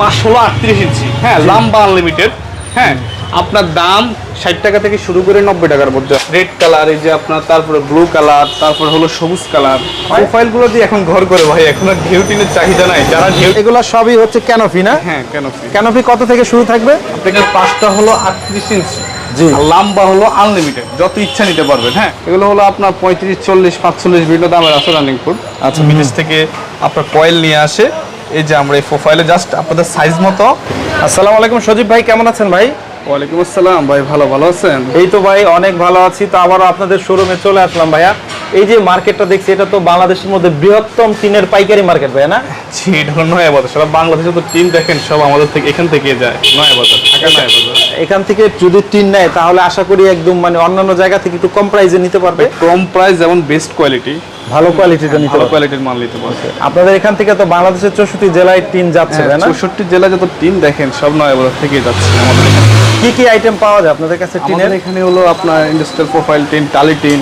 পাঁচ ষোলো আটত্রিশ ইঞ্চি। হ্যাঁ লাম্বা আনলিমিটেড হ্যাঁ আপনার দাম ষাট টাকা থেকে শুরু করে নব্বই টাকার মধ্যে। রেড কালার এই যে আপনার তারপরে ব্লু কালার তারপর হলো সবুজ কালার প্রোফাইলগুলো দিয়ে এখন ঘর করে ভাই এখন আর ঢেউ চাহিদা নাই। যারা এগুলো সবই হচ্ছে ক্যানোফি না? হ্যাঁ free? ক্যানোফি কত থেকে শুরু থাকবে? আপনাদের পাঁচটা হলো আটত্রিশ ইঞ্চি। জি। আর লম্বা হলো আনলিমিটেড যত ইচ্ছা নিতে পারবেন হ্যাঁ। এগুলো হলো আপনার পঁয়ত্রিশ চল্লিশ পাঁচচল্লিশ বিভিন্ন দামের আছে রানিং ফুড আচ্ছা বিদেশ থেকে আপনার কয়েল নিয়ে আসে। এই যে আমরা এই প্রোফাইলে জাস্ট আপনাদের সাইজ মতো। আসসালামু আলাইকুম সজীব ভাই কেমন আছেন ভাই? ওয়ালাইকুম আসসালাম ভাই ভালো ভালো আছেন? এই তো ভাই অনেক ভালো আছি। তো আবারও আপনাদের শোরুমে চলে আসলাম ভাইয়া। এই যে মার্কেটটা দেখছি এটা তো বাংলাদেশের মধ্যে বৃহত্তম টিনের পাইকারি মার্কেট ভাইয়া না? জি এটা নয়া বাজার। সব বাংলাদেশে তো টিম দেখেন সব আমাদের থেকে এখান থেকে যায়। নয়া বাজার ঢাকা নয়া বাজার। এখান থেকে যদি টিন নেয় তাহলে আশা করি একদম মানে অন্যান্য জায়গা থেকে একটু কম প্রাইসে নিতে পারবে। কম প্রাইস যেমন বেস্ট কোয়ালিটি ভালো কোয়ালিটিটা নিতে ভালো কোয়ালিটির মাল নিতে পারবে। আপনাদের এখান থেকে তো বাংলাদেশের চৌষট্টি জেলায় টিন যাচ্ছে হ্যাঁ, তাই না? চৌষট্টি জেলা যত টিম দেখেন সব নয়া বাজার থেকে যাচ্ছে আমাদের কি কি আইটেম পাওয়া যায় আপনাদের কাছে টিনের? এখানে হলো আপনার ইন্ডাস্ট্রিয়াল প্রোফাইল টিন টালি টিন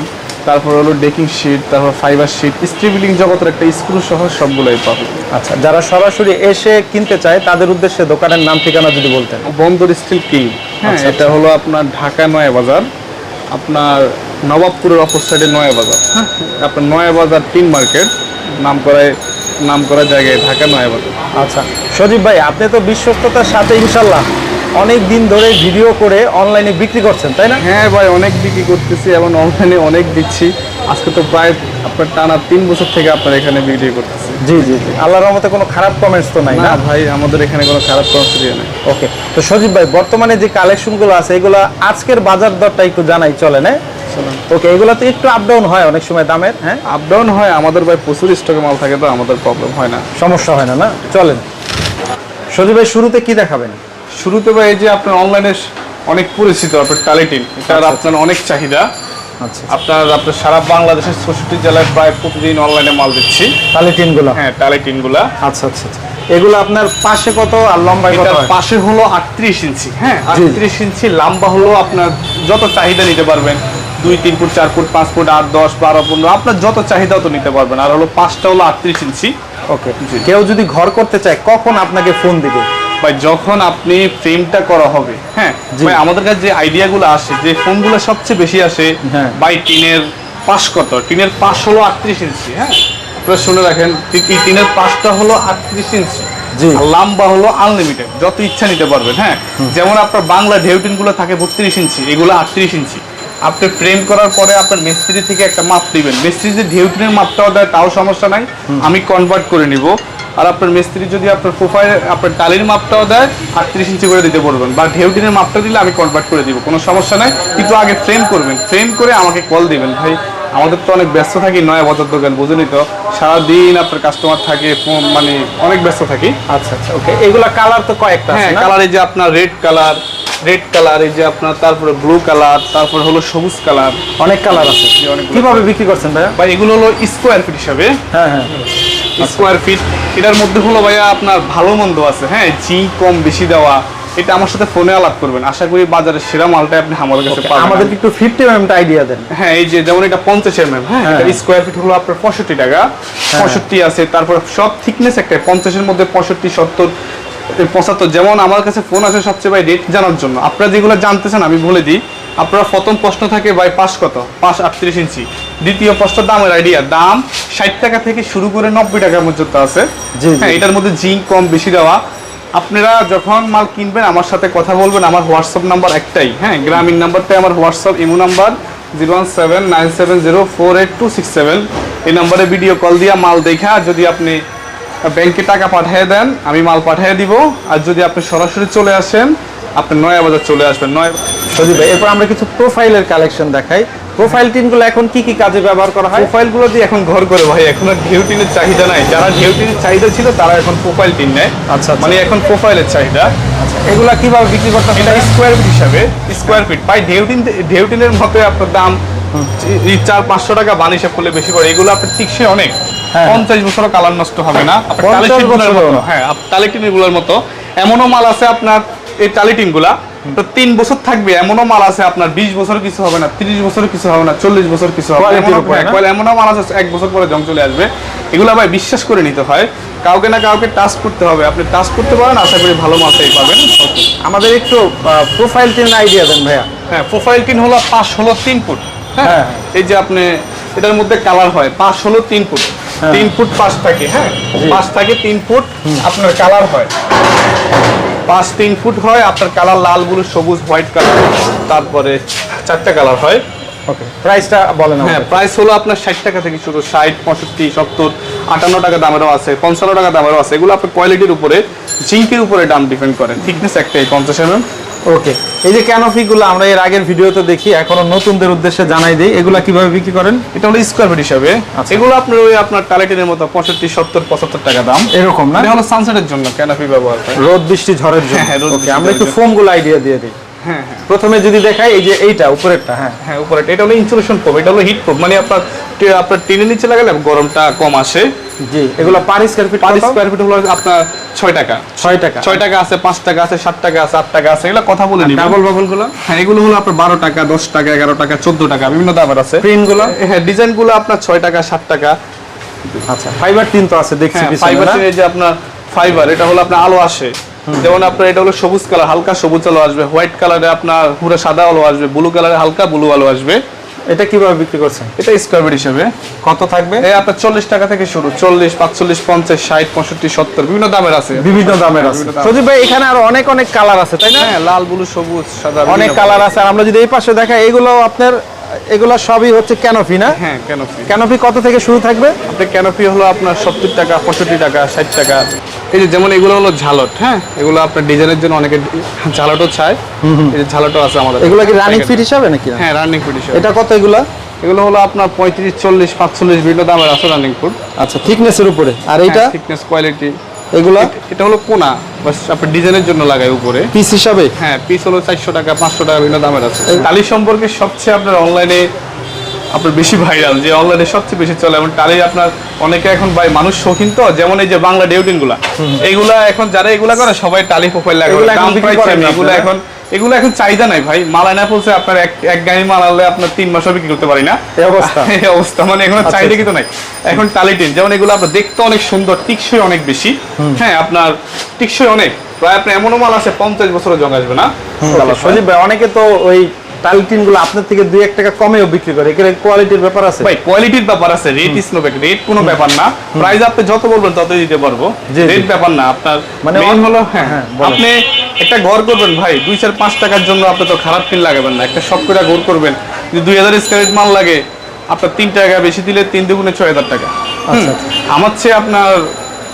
তারপর হলো ডেকিং শিট তারপর ফাইবার শিট স্ট্রি বিল্ডিং জগতের একটা স্ক্রু সহ সবগুলোই পাবে। আচ্ছা যারা সরাসরি এসে কিনতে চায় তাদের উদ্দেশ্যে দোকানের নাম ঠিকানা যদি বলতেন। বন্দর স্টিল কিং। হ্যাঁ আচ্ছা, এটা হলো আপনার ঢাকা নয়া বাজার আপনার নবাবপুরের অপর সাইডে নয়া বাজার হ্যাঁ। আপনার নয়া বাজার টিন মার্কেট নাম করায় নাম করা জায়গায় ঢাকা নয়া বাজার আচ্ছা সজীব ভাই আপনি তো বিশ্বস্ততার সাথে ইনশাল্লাহ। অনেক দিন ধরে ভিডিও করে অনলাইনে বিক্রি করছেন তাই না? হ্যাঁ ভাই অনেক বিক্রি করতেছি এবং অনলাইনে অনেক দিচ্ছি। আজকে তো প্রায় আপনার টানা তিন বছর থেকে আপনার এখানে বিক্রি করতেছি। জি জি জি। আল্লাহর রহমতে কোনো খারাপ কমেন্টস তো নাই না? ভাই আমাদের এখানে কোনো খারাপ কনসিডার নেই। ওকে তো সজীব ভাই বর্তমানে যে কালেকশনগুলো আছে এগুলো আজকের বাজার দরটা একটু জানাই চলে না ওকে এগুলো তো একটু আপ ডাউন হয় অনেক সময় দামের হ্যাঁ? আপ ডাউন হয় আমাদের ভাই প্রচুর স্টকে মাল থাকে তো আমাদের প্রবলেম হয় না। সমস্যা হয় না না? চলেন। সজীব ভাই শুরুতে কি দেখাবেন? শুরুতে ভাই এই যে আপনার অনলাইনে অনেক পরিচিত আপনার টালিটিন এটার আপনার অনেক চাহিদা। আচ্ছা। আপনার আপনার সারা বাংলাদেশের চৌষট্টি জেলায় প্রায় প্রতিদিন অনলাইনে মাল দিচ্ছি। তাহলে টিনগুলো হ্যাঁ টালিটিনগুলা আচ্ছা আচ্ছা আচ্ছা। এগুলো আপনার পাশে কত আর লম্বায় কত পাশে হলো আটত্রিশ ইঞ্চি। হ্যাঁ জি। আটত্রিশ ইঞ্চি লম্বা হলো আপনার যত চাহিদা নিতে পারবেন দুই তিন ফুট চার ফুট পাঁচ ফুট আট দশ বারো পনেরো আপনার যত চাহিদা তো নিতে পারবেন। আর হলো পাঁচটা হলো আটত্রিশ ইঞ্চি। ওকে। কেউ যদি ঘর করতে চায় কখন আপনাকে ফোন দিবে? ভাই যখন আপনি ফ্রেমটা করা হবে হ্যাঁ? ভাই আমাদের কাছে যে আইডিয়াগুলো আসে যে ফোনগুলো সবচেয়ে বেশি আসে হ্যাঁ। বাই টিনের পাশ কত? টিনের পাশ হলো আটত্রিশ ইঞ্চি হ্যাঁ? আপনারা শুনে রাখেন টিনের পাশটা হলো আটত্রিশ ইঞ্চি লম্বা হলো আনলিমিটেড যত ইচ্ছা নিতে পারবেন হ্যাঁ? যেমন আপনার বাংলা ঢেউটিনগুলো থাকে বত্রিশ ইঞ্চি এগুলো আটত্রিশ ইঞ্চি। আপনি ফ্রেম করার পরে আপনার মিস্ত্রি থেকে একটা মাপ দিবেন মিস্ত্রি যে ঢেউটিনের মাপটাও দেয় তাও সমস্যা নাই। আমি কনভার্ট করে নিব। আর আপনার মিস্ত্রি যদি আপনার প্রোফাইল আপনার টালির মাপটাও দেয় আটত্রিশ ইঞ্চি করে দিতে পারবেন বা ঢেউটিনের মাপটা দিলে আমি কনভার্ট করে দিব কোনো সমস্যা নাই। কিন্তু আগে ফ্রেম করবেন। ফ্রেম করে আমাকে কল দিবেন ভাই আমাদের তো অনেক ব্যস্ত থাকি নয়া বাজার দোকান বুঝুনি তো? সারাদিন আপনার কাস্টমার থাকে মানে অনেক ব্যস্ত থাকি। আচ্ছা আচ্ছা ওকে এগুলা কালার তো কয়েকটা হ্যাঁ কালার এই যে আপনার রেড কালার রেড কালার এই যে আপনার তারপরে ব্লু কালার তারপর হলো সবুজ কালার অনেক কালার আছে। কীভাবে বিক্রি করছেন ভাইয়া? ভাই এগুলো হলো স্কোয়ার ফিট হিসাবে। হ্যাঁ হ্যাঁ। স্কোয়ার ফিট এটার মধ্যে হলো ভাইয়া আপনার ভালো মন্দ আছে হ্যাঁ? জি কম বেশি দেওয়া এটা আমার সাথে ফোনে আলাপ করবেন। আশা করি বাজারের সেরা মালটা আপনি আমাদের কাছে পাবেন। আমাদেরকে একটু ফিফটি এমএমটা আইডিয়া দেন। হ্যাঁ এই যে যেমন এটা পঞ্চাশ এম এম হ্যাঁ? হ্যাঁ। এটা স্কোয়ার ফিট হলো আপনার পঁয়ষট্টি টাকা। পঁয়ষট্টি আছে তারপর সব থিকনেস একটা পঞ্চাশের মধ্যে পঁয়ষট্টি সত্তর এই পঁচাত্তর যেমন আমার কাছে ফোন আছে সবচেয়ে ভাই রেট জানার জন্য। আপনারা যেগুলো জানতেছেন আমি বলে দিই। আপনারা প্রথম প্রশ্ন থাকে ভাই পাঁচ কত? পাঁচ আটত্রিশ ইঞ্চি। দ্বিতীয় প্রশ্ন দামের আইডিয়া দাম ষাট টাকা থেকে শুরু করে নব্বই টাকা পর্যন্ত আছে। হ্যাঁ এটার মধ্যে জিঙ্ক কম বেশি দেওয়া। আপনারা যখন মাল কিনবেন আমার সাথে কথা বলবেন আমার হোয়াটসঅ্যাপ নাম্বার একটাই। হ্যাঁ গ্রামীণ নাম্বারটাই আমার WhatsApp imo number zero one seven nine seven zero four eight two six seven. এই নাম্বারে ভিডিও কল দিয়া মাল দেখা। যদি আপনি ব্যাংকে টাকা পাঠিয়ে দেন আমি মাল পাঠিয়ে দিব। আর যদি আপনি সরাসরি চলে আসেন আপনি নয়া বাজার চলে আসবেন নয় সজীব ভাই এরপর আমরা কিছু প্রোফাইলের কালেকশন দেখাই। প্রোফাইল টিনগুলো এখন কি কি কাজে ব্যবহার করা হয়? প্রোফাইলগুলো দিয়ে এখন ঘর করে ভাই এখন আর ঢেউ টিনের চাহিদা নাই। যারা ঢেউ টিনের চাহিদা ছিল তারা এখন প্রোফাইল টিন নেয়। আচ্ছা, আচ্ছা। মানে এখন প্রোফাইলের চাহিদা। এগুলা কীভাবে বিক্রি করতে এটা স্কোয়ার ফিট হিসাবে স্কোয়ার ফিট ভাই ঢেউটিন ঢেউটিনের মতো আপনার দাম চার পাঁচশো টাকা বান হিসাব করলে বেশি পড়ে। এগুলো আপনার টিকসই অনেক। হ্যাঁ। পঞ্চাশ বছরও কালার নষ্ট হবে না। আপনার 50 টালিটিনগুলোর হ্যাঁ গুলোর মতো। এমনও মাল আছে আপনার এই টালিটিনগুলা তো তিন বছর থাকবে এমনও মাল আছে আপনার বিশ বছর কিছু হবে না তিরিশ বছর কিছু হবে না চল্লিশ বছর কিছু হবে এমনও- হ্যাঁ, এমনও মাল আছে এক বছর পরে জং চলে আসবে। এগুলো ভাই বিশ্বাস করে নিতে হয় কাউকে না কাউকে টাচ করতে হবে। আপনি টাচ করতে পারেন আশা করি ভালো মালটাই পাবেন। আমাদের একটু প্রোফাইল টিন আইডিয়া দেন ভাইয়া। হ্যাঁ প্রোফাইল কিন হলো পাঁচ হলো তিন ফুট হ্যাঁ? হ্যাঁ। এই যে আপনি এটার মধ্যে কালার হয় পাঁচ হলো তিন ফুট। তিন ফুট পাঁচ থাকে হ্যাঁ? পাঁচ থাকে তিন ফুট আপনার কালার হয়। পাঁচ তিন ফুট হয় আপনার কালার লাল ব্লু সবুজ হোয়াইট কালার তারপরে চারটা কালার হয়। ওকে প্রাইসটা বলেন হ্যাঁ প্রাইস হলো আপনার ষাট টাকা থেকে শুরু ষাট পঁয়ষট্টি সত্তর আটান্ন টাকা দামেরও আছে পঞ্চান্ন টাকা দামেরও আছে। এগুলো আপনার কোয়ালিটির উপরে জিঙ্কের উপরে দাম ডিপেন্ড করে। থিকনেস একটাই পঞ্চাশ এমএম ওকে এই যে কেনগুলো আমরা এর আগের ভিডিওতে দেখি এখনও নতুনদের উদ্দেশ্যে জানাই দিই। এগুলো কীভাবে বিক্রি করেন? এটা হলো স্কোয়ার ফিট হিসাবে। আচ্ছা। এগুলো আপনার ওই আপনার টালেটিনের মতো পঁয়ষট্টি সত্তর পঁচাত্তর টাকা দাম। এরকম না? এটা হলো সানসেটের জন্য ক্যানাপি ব্যবহার রোদ বৃষ্টি ঝড়ের জন্য। হ্যাঁ, হ্যাঁ, আমরা একটু ফোমগুলো ফোমগুলো আইডিয়া দিয়ে দিই। হ্যাঁ হ্যাঁ। প্রথমে যদি দেখাই এই যে এইটা উপরেরটা হ্যাঁ। হ্যাঁ উপরে এটা হলো ইনসুলেশন প্রুফ এটা হলো হিট প্রুফ মানে আপনার আপনার টিনের নিচে লাগালে গরমটা কম আসে। জি এগুলো per square feet per square feet হলো আপনার ছয় টাকা। ছয় টাকা। ছয় টাকা আছে পাঁচ টাকা আছে সাত টাকা আছে আট টাকা আছে এগুলো কথা বলে নিবেন ডাবল বাবলগুলো হ্যাঁ এগুলো হলো আপনার বারো টাকা দশ টাকা এগারো টাকা চোদ্দ টাকা বিভিন্ন দামের আছে। প্রিন্টগুলো হ্যাঁ ডিজাইনগুলো আপনার ছয় টাকা সাত টাকা। আচ্ছা ফাইবার টিন তো আছে দেখছি ফাইবার না? যে আপনার ফাইবার এটা হলো আপনার আলো আসে। যেমন আপনার এটা হলো সবুজ কালার হালকা সবুজ আলো আসবে। হোয়াইট কালারে আপনার পুরো সাদা আলো আসবে ব্লু কালারে হালকা ব্লু আলো আসবে। এটা কীভাবে বিক্রি করছেন? এটা স্কোয়ার ফিট হিসেবে। কত থাকবে? এই আপনার চল্লিশ টাকা থেকে শুরু চল্লিশ পাঁচচল্লিশ পঞ্চাশ ষাট পঁয়ষট্টি সত্তর বিভিন্ন দামের আছে। বিভিন্ন দামের আছে। সজীব ভাই এখানে আরও অনেক অনেক কালার আছে তাই না? হ্যাঁ লাল ব্লু সবুজ সাদা অনেক কালার আছে। আর আমরা যদি এই পাশে দেখাই এগুলো আপনার এগুলো সবই হচ্ছে ক্যানোপি না? হ্যাঁ ক্যানোপি ক্যানোপি কত থেকে শুরু থাকবে? আপনার ক্যানোপি হলো আপনার সত্তর টাকা পঁয়ষট্টি টাকা ষাট টাকা। এই যে যেমন এগুলো হলো ঝালট হ্যাঁ? এগুলো আপনার ডিজাইনের জন্য অনেকে ঝালটও চায়। এই যে ঝালটও আছে আমাদের এগুলো কি রানিং ফিট হিসাবে নাকি? হ্যাঁ রানিং ফুড হিসেবে। এটা কত এগুলা? এগুলো হলো আপনার পঁয়ত্রিশ চল্লিশ পাঁচচল্লিশ বিভিন্ন দামের আছে রানিং ফুড আচ্ছা থিকনেসের উপরে। আর এইটা? থিকনেস কোয়ালিটি এগুলা? এটা হলো কোনা। আপনার ডিজাইনের জন্য লাগায় উপরে। পিস হিসাবে? হ্যাঁ পিস হলো চারশো টাকা পাঁচশো টাকা বিভিন্ন দামের আছে। টালি সম্পর্কে সবচেয়ে আপনার অনলাইনে আপনার বেশি ভাইরাল যে অনলাইনে সবচেয়ে বেশি চলে এবং টালি আপনার অনেকে এখন ভাই মানুষ শৌখিন তো যেমন এই যে বাংলা ডেউটিনগুলা। এইগুলা এখন যারা এগুলা করে সবাই টালি প্রোফাইল লাগে এগুলা এখন এগুলা? এখন চাহিদা নাই ভাই। মালায় না পৌঁছে আপনার এক এক গাড়ি মালালে আপনার তিন মাসও বিক্রি করতে পারি না। এই অবস্থা। এই অবস্থা মানে এখন আচ্ছা, চাহিদা কিন্তু নাই। এখন টালিটিন যেমন এগুলো আপনার দেখতে অনেক সুন্দর টিকসই অনেক বেশি। হ্যাঁ আপনার টিকসই অনেক। প্রায় আপনার এমনও মাল আছে পঞ্চাশ বছরের জং আসবে না। সজীব ভাই অনেকে তো ওই টাইলটিনগুলো আপনার থেকে দুই এক টাকা কমেও বিক্রি করে। এখানে কোয়ালিটির ব্যাপার আছে। ভাই কোয়ালিটির ব্যাপার আছে। রেট ইজ নো রেট কোনো ব্যাপার না। প্রাইস আপনি যত বলবেন ততই দিতে পারব। রেট ব্যাপার না আপনার মানে হলো হ্যাঁ। হ্যাঁ, আপনি একটা ঘর করবেন ভাই দুই চার পাঁচ টাকার জন্য আপনি তো খারাপ কিন লাগাবেন না। একটা শখ করে ঘর করবেন যদি দুই হাজার স্কোয়ার মাল লাগে আপনার তিন টাকা বেশি দিলে তিন দুগুণে ছয় হাজার টাকা। আমার চেয়ে আপনার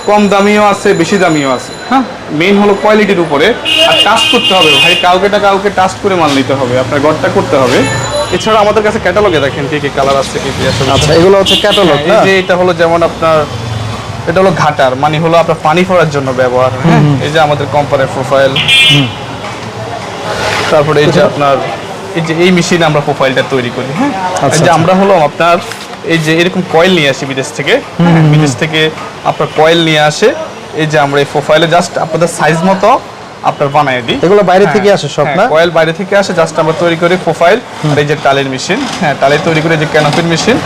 কম দামিও আছে বেশি দামিও আছে। হ্যাঁ মেইন হলো কোয়ালিটির উপরে। আর টাচ করতে হবে ভাই কাউকে না কাউকে টাচ করে মাল নিতে হবে আপনার ঘরটা করতে হবে। এছাড়া আমাদের কাছে ক্যাটালগে দেখেন কি কি কালার আছে কি কি আছে। আচ্ছা এগুলো হচ্ছে ক্যাটালগ এই যে এটা হলো যেমন আপনার এটা হলো ঘাটার মানে হলো আপনার পানি পড়ার জন্য ব্যবহার হ্যাঁ? এই যে আমাদের কোম্পানির প্রোফাইল তারপরে এই যে আপনার এই যে এই মেশিনে আমরা প্রোফাইলটা তৈরি করি হ্যাঁ? এই আচ্ছা, যে আমরা হলো আপনার এই যে এরকম কয়েল নিয়ে আসি বিদেশ থেকে হ্যাঁ, বিদেশ থেকে আপনার কয়েল নিয়ে আসে এই যে আমরা এই প্রোফাইলে জাস্ট আপনাদের সাইজ মতো আপনার বানাই দিই। এগুলো বাইরে হ্যাঁ, থেকে আসে সব না? কয়েল বাইরে থেকে আসে জাস্ট আমরা তৈরি করি প্রোফাইল আর এই যে টালের মেশিন হ্যাঁ টালের তৈরি করে যে ক্যানোপির মেশিন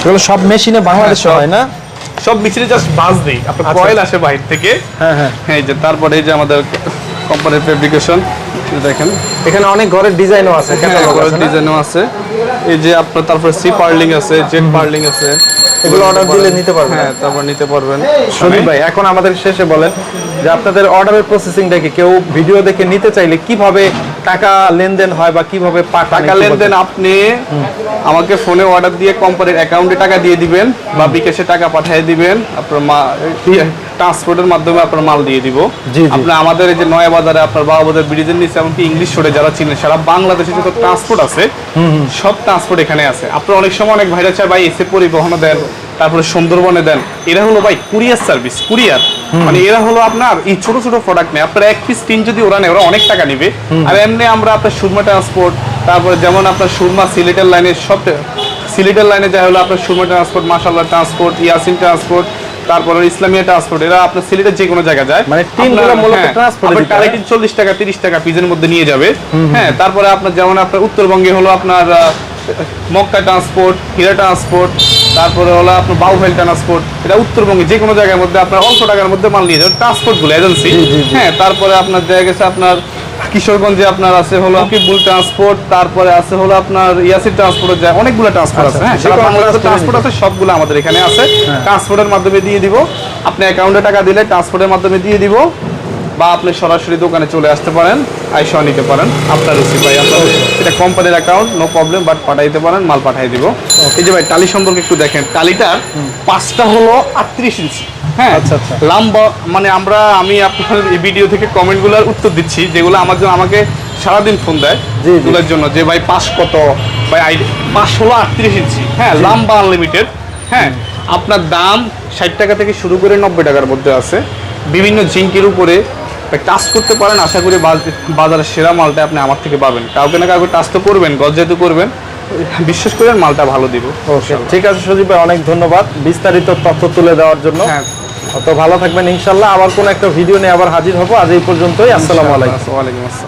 এগুলো সব মেশিনে বাংলাদেশে হয় না? সব মিক্সিতে জাস্ট বাস দেই। আপনার আচ্ছা। কয়েল আসে বাইরে থেকে। হ্যাঁ হ্যাঁ। হ্যাঁ এই যে তারপরে এই যে আমাদের কোম্পানির ফেব্রিকেশন দেখেন। এখানে অনেক ঘরের ডিজাইনও আছে না? ডিজাইনও আছে। এই যে আপনার তারপরে সি পার্লিং আছে জেড পার্লিং আছে। এগুলো অর্ডার দিলে নিতে পারবেন? হ্যাঁ তারপর নিতে পারবেন সজীব ভাই এখন আমাদের শেষে বলেন যে আপনাদের অর্ডারের প্রসেসিং দেখে কেউ ভিডিও দেখে নিতে চাইলে কীভাবে টাকা লেনদেন হয় বা কীভাবে টাকা লেনদেন আপনি আমাকে ফোনে অর্ডার দিয়ে কোম্পানির অ্যাকাউন্টে টাকা দিয়ে দিবেন বা বিকাশে টাকা পাঠিয়ে দিবেন আপনার মা ট্রান্সপোর্টের মাধ্যমে আপনার মাল দিয়ে দিব। আপনার আমাদের এই যে নয়া বাজারে আপনার বাবাবাজার ব্রিজের নিচে এমনকি ইংলিশ রোডে যারা চিনেন সারা বাংলাদেশে যত ট্রান্সপোর্ট আছে সব ট্রান্সপোর্ট এখানে আছে। আপনার অনেক সময় অনেক ভাইরা চায় ভাই এসে পরিবহন দেন তারপরে সুন্দরবনে দেন এরা হলো ভাই কুরিয়ার সার্ভিস কুরিয়ার মানে এরা হলো আপনার এই ছোট ছোট প্রোডাক্ট নেই আপনার এক পিস টিন যদি ওরা নেয় ওরা অনেক টাকা নেবে। আর এমনি আমরা আপনার সুরমা ট্রান্সপোর্ট তারপরে যেমন আপনার সুরমা সিলেটের লাইনের সব সিলেটের লাইনে যা হলো আপনার Surma transport Mashallah transport Yasin transport তারপরে ইসলামিয়া ট্রান্সপোর্ট এরা আপনার সিলেটের যে কোনো জায়গায় যায়। মানে মূলত হয়? টার্গেট চল্লিশ টাকা তিরিশ টাকা পিজের মধ্যে নিয়ে যাবে। হ্যাঁ তারপরে আপনার যেমন আপনার উত্তরবঙ্গে হলো আপনার মক্কা ট্রান্সপোর্ট হীরা ট্রান্সপোর্ট তারপরে হলো আপনার বাউভেল ট্রান্সপোর্ট এটা উত্তরবঙ্গে যে কোনো জায়গার মধ্যে আপনার অল্প টাকার মধ্যে মাল নিয়ে যাবে ট্রান্সপোর্টগুলো এজেন্সি। হ্যাঁ তারপরে আপনার দেখা গেছে আপনার কিশোরগঞ্জে আপনার আছে হলো কিবুল ট্রান্সপোর্ট তারপরে আছে হলো আপনার ইয়াসির ট্রান্সপোর্ট যায় অনেকগুলো ট্রান্সপোর্ট আছে হ্যাঁ সারা বাংলাদেশে ট্রান্সপোর্ট আছে সবগুলো আমাদের এখানে আছে। ট্রান্সপোর্টের মাধ্যমে দিয়ে দিব আপনি অ্যাকাউন্টে টাকা দিলে ট্রান্সপোর্টের মাধ্যমে দিয়ে দিব। বা আপনি সরাসরি দোকানে চলে আসতে পারেন আইসা নিতে পারেন। আপনার রুচি ভাই আপনার এটা কোম্পানির অ্যাকাউন্ট নো প্রবলেম বাট পাঠাইতে পারেন মাল পাঠাই দিব। এই যে ভাই টালি সম্পর্কে একটু দেখেন। টালিটার পাঁচটা হলো আটত্রিশ ইঞ্চি হ্যাঁ? আচ্ছা, আচ্ছা। লম্বা মানে আমরা আমি আপনার এই ভিডিও থেকে কমেন্টগুলোর উত্তর দিচ্ছি যেগুলো আমার জন্য আমাকে সারাদিন ফোন দেয় জি। জন্য। যে ভাই পাঁচ কত? ভাই আই পাঁচ হলো আটত্রিশ ইঞ্চি হ্যাঁ লম্বা আনলিমিটেড হ্যাঁ? আপনার দাম ষাট টাকা থেকে শুরু করে নব্বই টাকার মধ্যে আছে। বিভিন্ন জিঙ্কের উপরে টাচ করতে পারেন আশা করি বাজ- বাজারের সেরা মালটা আপনি আমার থেকে পাবেন। কাউকে না কাউকে টাচ তো করবেন গজ যেহেতু করবেন বিশ্বাস করেন মালটা ভালো দিব। ওকে ঠিক আছে সজীব ভাই অনেক ধন্যবাদ বিস্তারিত তথ্য তুলে দেওয়ার জন্য। হ্যাঁ। তো ভালো থাকবেন ইনশাল্লাহ। আবার কোনো একটা ভিডিও নিয়ে আবার হাজির হব। আজ এই পর্যন্তই। আসসালামু আলাইকুম। ওয়ালাইকুম আসসালাম।